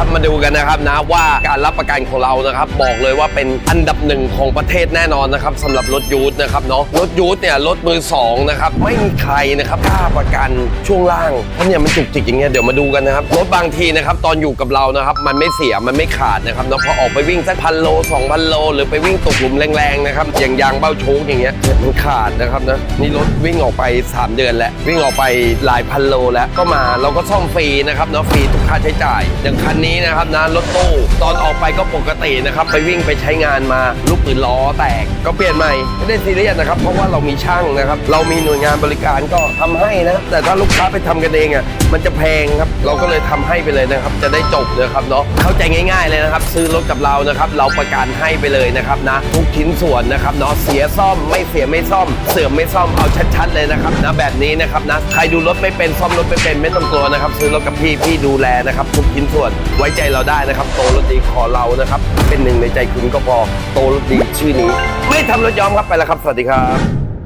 ครับมาดูกันนะครับนะว่าการรับประกันของเรานะครับบอกเลยว่าเป็นอันดับหนึ่งของประเทศแน่นอนนะครับสำหรับรถยูทนะครับเนาะรถยูทเนี่ยรถมือสองนะครับไม่มีใครนะครับกล้าประกันช่วงล่างเพราะเนี่ยมันจุกจิกอย่างเงี้ยเดี๋ยวมาดูกันนะครับรถบางทีนะครับตอนอยู่กับเรานะครับมันไม่เสียมันไม่ขาดนะครับเนาะพอออกไปวิ่งสักพันโลสองพันโลหรือไปวิ่งตกหลุมแรงๆนะครับอย่างยางเบ้าโชกอย่างเงี้ยมันขาดนะครับนะนี่รถวิ่งออกไป 3 เดือนแล้ววิ่งออกไปหลายพันโลแล้วก็มาเราก็ซ่อมฟรีนะครับเนาะฟรีทุกค่าใช้จ่ายอย่างคันนี้นะครับนะรถตู้ตอนออกไปก็ปกตินะครับไปวิ่งไปใช้งานมาลูกปืนล้อแตกก็เปลี่ยนใหม่ไม่ได้ซีเรียสนะครับเพราะว่าเรามีช่างนะครับเรามีหน่วยงานบริการก็ทำให้นะแต่ถ้าลูกค้าไปทำกันเองอะมันจะแพงครับเราก็เลยทำให้ไปเลยนะครับจะได้จบนะครับเนาะเข้าใจง่าย ๆเลยนะครับซื้อรถกับเรานะครับเราประกันให้ไปเลยนะครับนะทุกชิ้นส่วนนะครับเนาะเสียซ่อมไม่เสียไม่ซ่อม เสื่อมไม่ซ่อมเอาชัดๆเลยนะครับนะแบบนี้นะครับนะใครดูรถไม่เป็นซ่อมรถไม่เป็นไม่ต้องกลัวนะครับซื้อรถกับพี่พี่ดูแลนะครับทุกชิ้นส่วนไว้ใจเราได้นะครับ โตรถดีขอเรานะครับ เป็นหนึ่งในใจคุณก็พอ โตรถดีชื่อนี้ ไม่ทำรถยอมครับไปแล้วครับ สวัสดีครับ